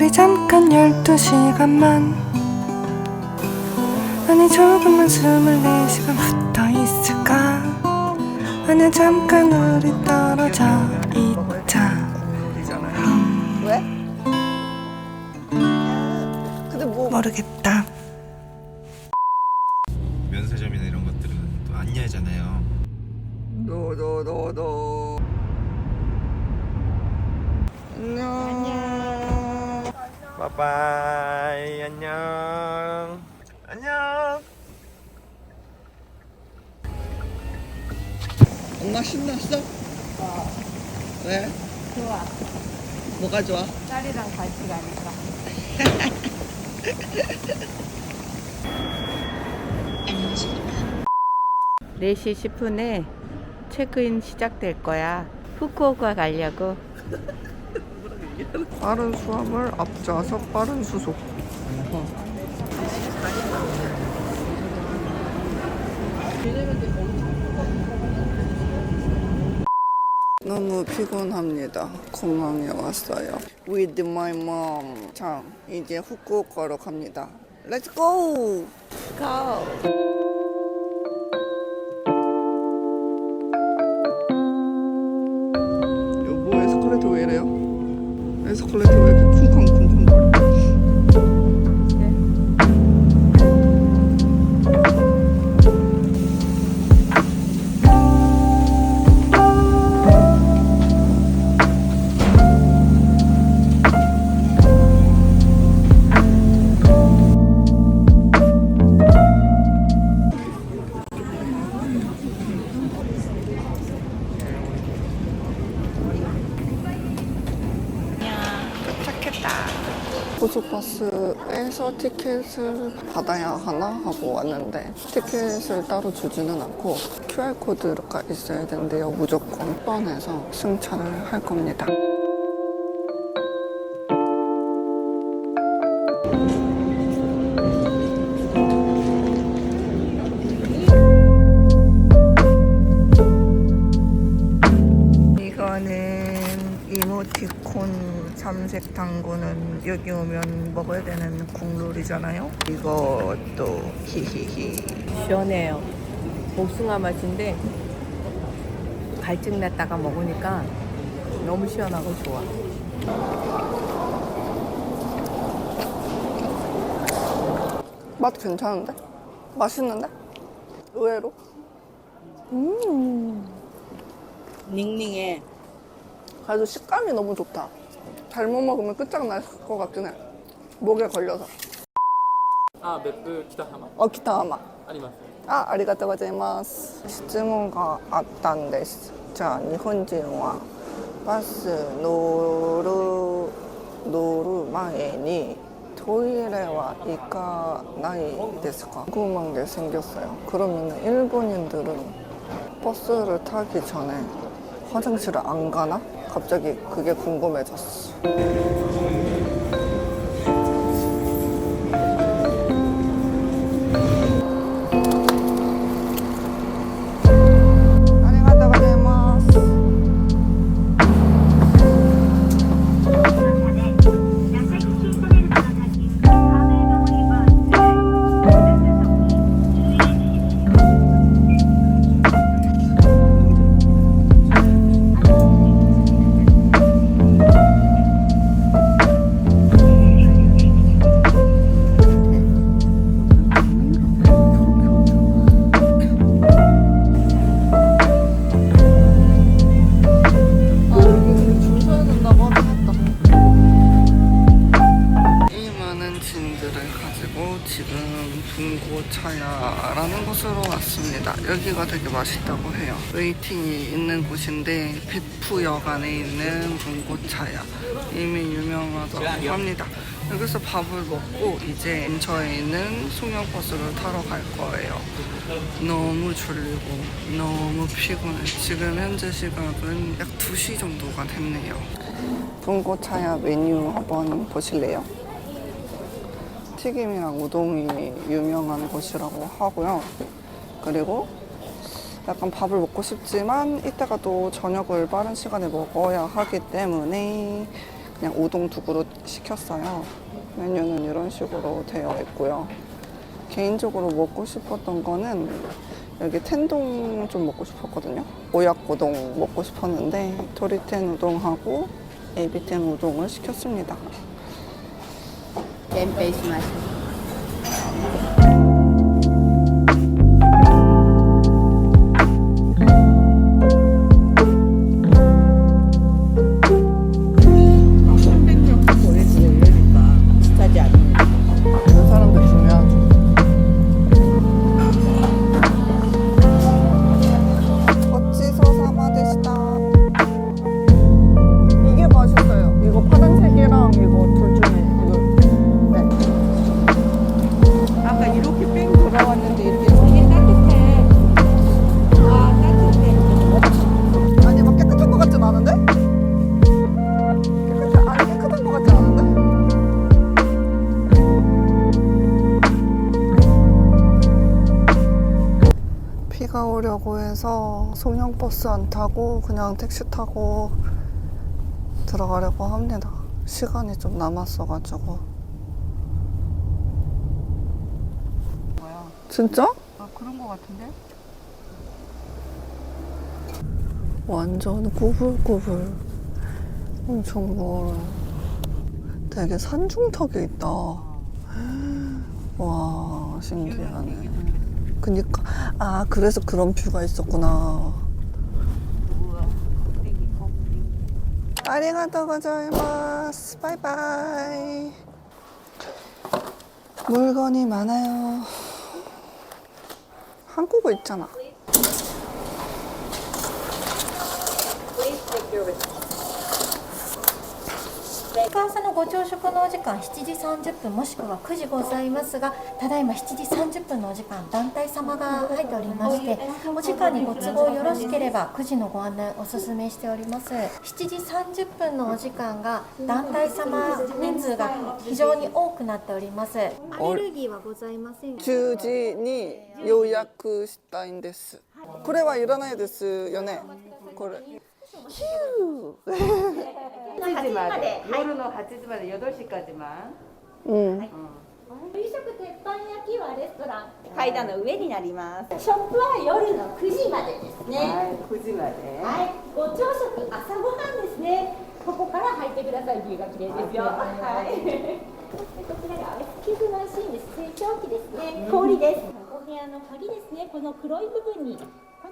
우리 잠깐 열두 시간만. 아니 조금만 스물네 시간 붙어 있을까? 아니 잠깐 우리 떨어져 있자. 왜? 근데 뭐 모르겠다 안녕 바이바이 안녕 안녕 엄마 신났어? 왜? 좋아. 뭐가 좋아? 딸이랑 같이 가니까. 네시 10분에 체크인 시작될 거야. 후쿠오카 가려고. 빠른 수압을 앞좌서 빠른 수속 너무 피곤합니다. 공항에 왔어요. With my mom. 자, 이제 후쿠오카로 갑니다. Let's go! 여 에스컬 고속버스에서 티켓을 받아야 하나 하고 왔는데 티켓을 따로 주지는 않고 QR코드가 있어야 된대요 무조건. 뻔해서 승차를 할 겁니다 여기 오면 먹어야 되는 국룰이잖아요. 이것도 히히히. 시원해요. 복숭아 맛인데 갈증 났다가 먹으니까 너무 시원하고 좋아. 맛 괜찮은데? 맛있는데? 의외로? 음. 닝닝해. 그래도 식감이 너무 좋다. 잘못 먹으면 끝장날 것 같긴 해. 목에 걸려서. あ別府北浜 어, 기타 아마. あります 아, 아리가또 고자이마스. 질문가 왔단 데스. 자, 일본인은 버스 노르 노르 마에니 토일레와 이카나이 데스까? 궁금한 게 생겼어요. 그러면 일본인들은 버스를 타기 전에 화장실을 안 가나? 갑자기 그게 궁금해졌어. 왔습니다. 여기가 되게 맛있다고 해요. 웨이팅이 있는 곳인데 안에 있는 분고차야. 이미 유명하다고 합니다. 여기서 밥을 먹고 이제 근처에 있는 송영버스를 타러 갈 거예요. 너무 졸리고 너무 피곤해. 지금 현재 시각은 약 2시 정도가 됐네요. 분고차야 메뉴 한번 보실래요? 튀김이랑 우동이 유명한 곳이라고 하고요. 그리고 약간 밥을 먹고 싶지만 이따가 또 저녁을 빠른 시간에 먹어야 하기 때문에 그냥 우동 두 그릇 시켰어요. 메뉴는 이런 식으로 되어 있고요. 개인적으로 먹고 싶었던 거는 여기 텐동 좀 먹고 싶었거든요. 오약고동 먹고 싶었는데 도리텐 우동하고 에비텐 우동을 시켰습니다. 엠베이스 맛이. 송영버스 안 타고 그냥 택시 타고 들어가려고 합니다. 시간이 좀 남았어가지고. 진짜? 아, 그런 거 같은데? 완전 구불구불. 엄청 멀어. 되게 산중턱에 있다. 와, 신기하네. 그니까, 아, 그래서 그런 뷰가 있었구나. 아리가또 고자이마스. 바이바이. 물건이 많아요. 한국어 있잖아. 翌朝のご朝食のお時間7時30分もしくは9時ございますがただいま7時30分のお時間団体様が入っておりましてお時間にご都合よろしければ9時のご案内お勧めしております7時30分のお時間が団体様人数が非常に多くなっておりますアレルギーはございませんか？10時に予約したいんです。これはいらないですよね？これ。8時まで、夜の八時まで夜通8시까지 만. 응. 夕食鉄板焼きはレストラン階段の上になりますショップは夜の9時までですねはい。9時まではい。ご朝食朝ごはんですねここから入ってください。ビューが綺麗ですよはい。こちらがアイスキューマシンです水蒸気ですね氷ですお部屋の鍵ですねこの黒い。部分に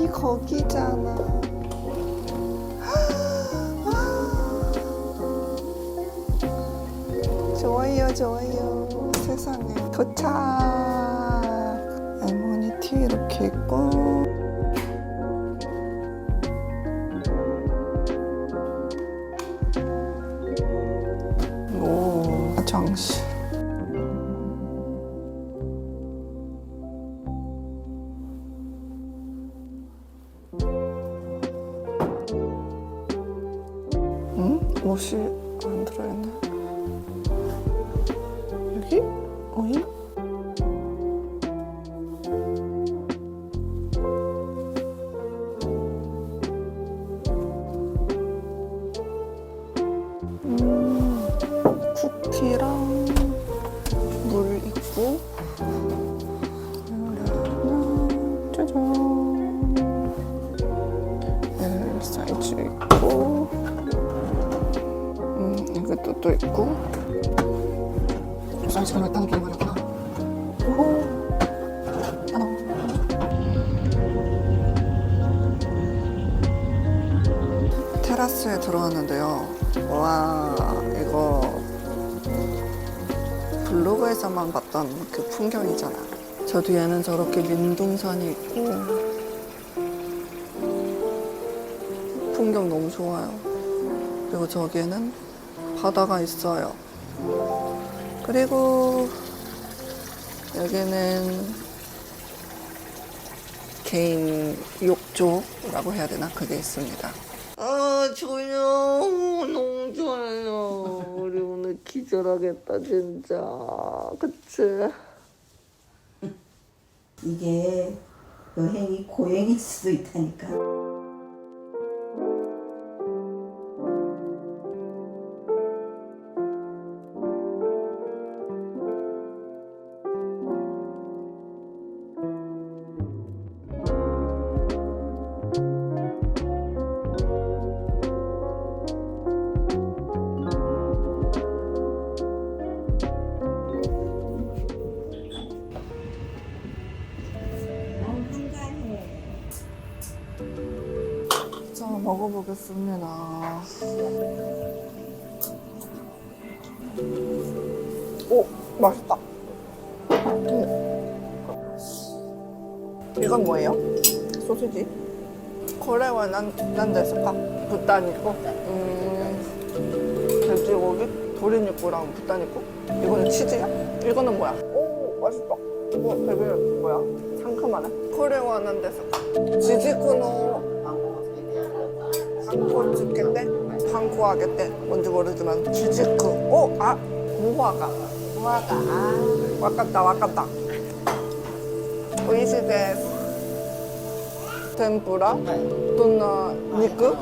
여기 거기잖아. 좋아요, 좋아요. 세상에. 도착. 에모니티 이렇게 있고. 응? 옷이 안 들어있네. 여기? 어이? 음. 짜잔. L 사이즈 있고. 또 있고. 사이즈가 몇단 게 말이구나. 오호. 테라스에 들어왔는데요. 와, 이거 블로그에서만 봤던 그 풍경이잖아. 저 뒤에는 저렇게 민둥산이 있고 풍경 너무 좋아요. 그리고 저기에는 바다가 있어요. 그리고 여기는 개인 욕조라고 해야 되나? 그게 있습니다. 아, 좋아요. 너무 좋아요. 우리 오늘 기절하겠다, 진짜. 그치? 이게 여행이 고행일 수도 있다니까. 먹어보겠습니다. 오, 맛있다. 음. 이건 뭐예요? 소시지? 거래와 난, 난데스카? 부탄이고, 음, 돼지고기, 도리니코랑 부탄이고, 이거는 치즈야? 이거는 뭐야? 오, 맛있다. 이거 되게 뭐야? 상큼하네. 거래와 난데스카. 지지코노 방코 찍겠대? 방코 하겠대? 뭔지 모르지만 지지쿠 오! 아! 무화과 무화과 아 와깝다 와깝다 오이시 데스 템푸라? 또나 니크?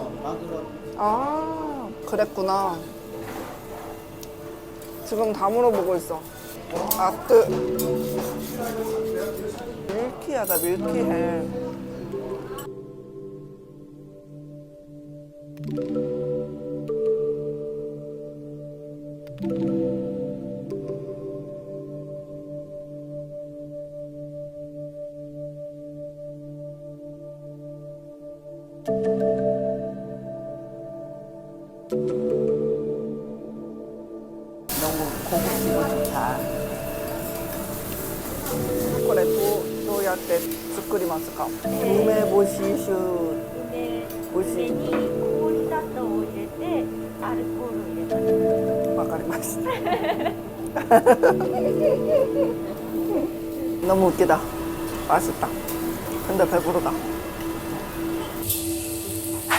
아 그랬구나 지금 다 물어보고 있어 아뜨 밀키하다 밀키해 몸에 보시슈 보시 막가리마시 너무 웃기다. 맛있다. 근데 배부르다. 아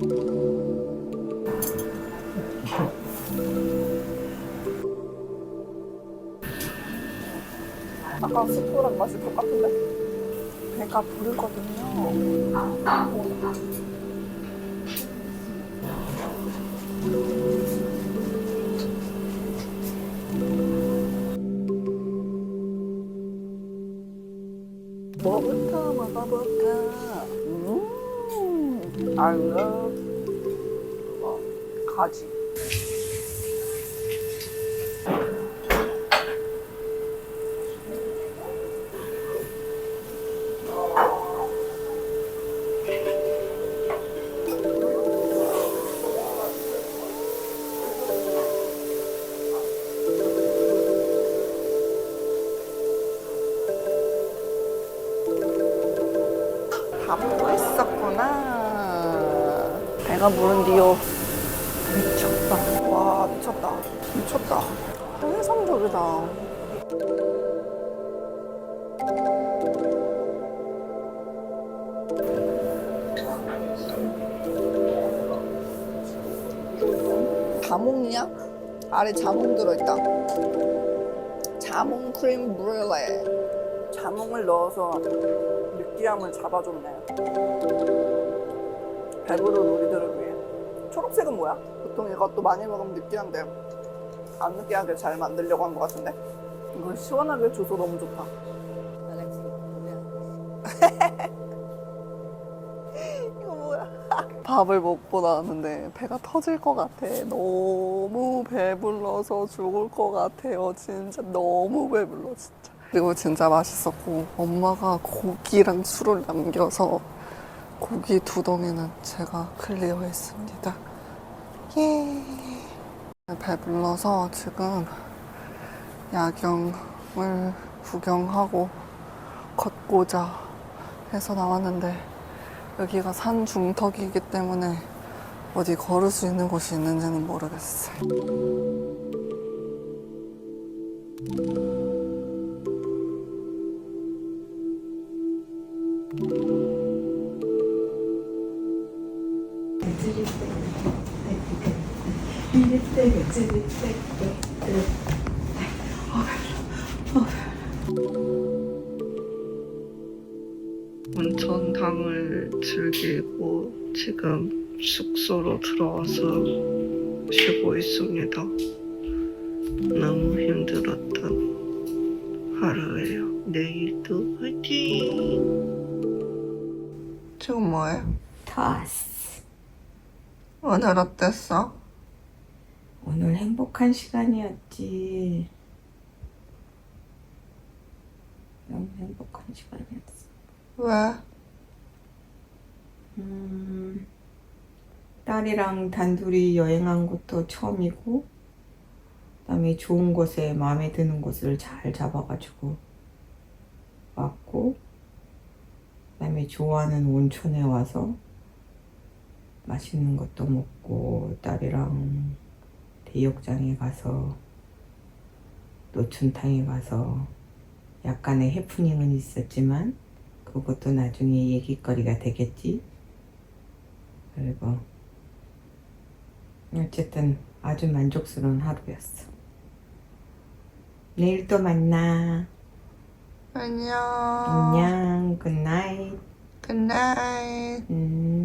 좋아요. 아까 스프랑 맛이 똑같은데 배가 부르거든요 뭐부터 먹어볼까? 음, love 어, 가지. 다 보고 있었구나. 배가 부른디요. 미쳤다. 와, 미쳤다. 미쳤다. 환상적이다. 자몽이야? 아래 자몽 들어있다. 자몽 크림 브렐레. 자몽을 넣어서 느끼함을 잡아줬네. 배부른 우리들을 위해. 초록색은 뭐야? 보통 이것도 많이 먹으면 느끼한데 안 느끼하게 잘 만들려고 한 것 같은데? 이거 시원하게 줘서 너무 좋다. 이거 뭐야? 밥을 먹고 나왔는데 배가 터질 것 같아. 너무 배불러서 죽을 것 같아요. 진짜 너무 배불러 진짜. 그리고 진짜 맛있었고 엄마가 고기랑 술을 남겨서 고기 두 덩이는 제가 클리어했습니다. 예. 배불러서 지금 야경을 구경하고 걷고자 해서 나왔는데 여기가 산 중턱이기 때문에 어디 걸을 수 있는 곳이 있는지는 모르겠어요. 온천탕을 즐기고 지금 숙소로 들어와서 쉬고 있습니다. 너무 힘들었던 하루예요. 내일도 화이팅! 지금 뭐해? 타스. 오늘 어땠어? 오늘 행복한 시간이었지. 너무 행복한 시간이었어. 왜? 음, 딸이랑 단둘이 여행한 것도 처음이고, 그다음에 좋은 곳에 마음에 드는 곳을 잘 잡아가지고 왔고, 그다음에 좋아하는 온천에 와서 맛있는 것도 먹고, 딸이랑 대욕장에 가서 노천탕에 가서 약간의 해프닝은 있었지만 그것도 나중에 얘기거리가 되겠지. 그리고 어쨌든 아주 만족스러운 하루였어. 내일 또 만나. 안녕. 안녕. 굿나잇. 굿나잇. 음.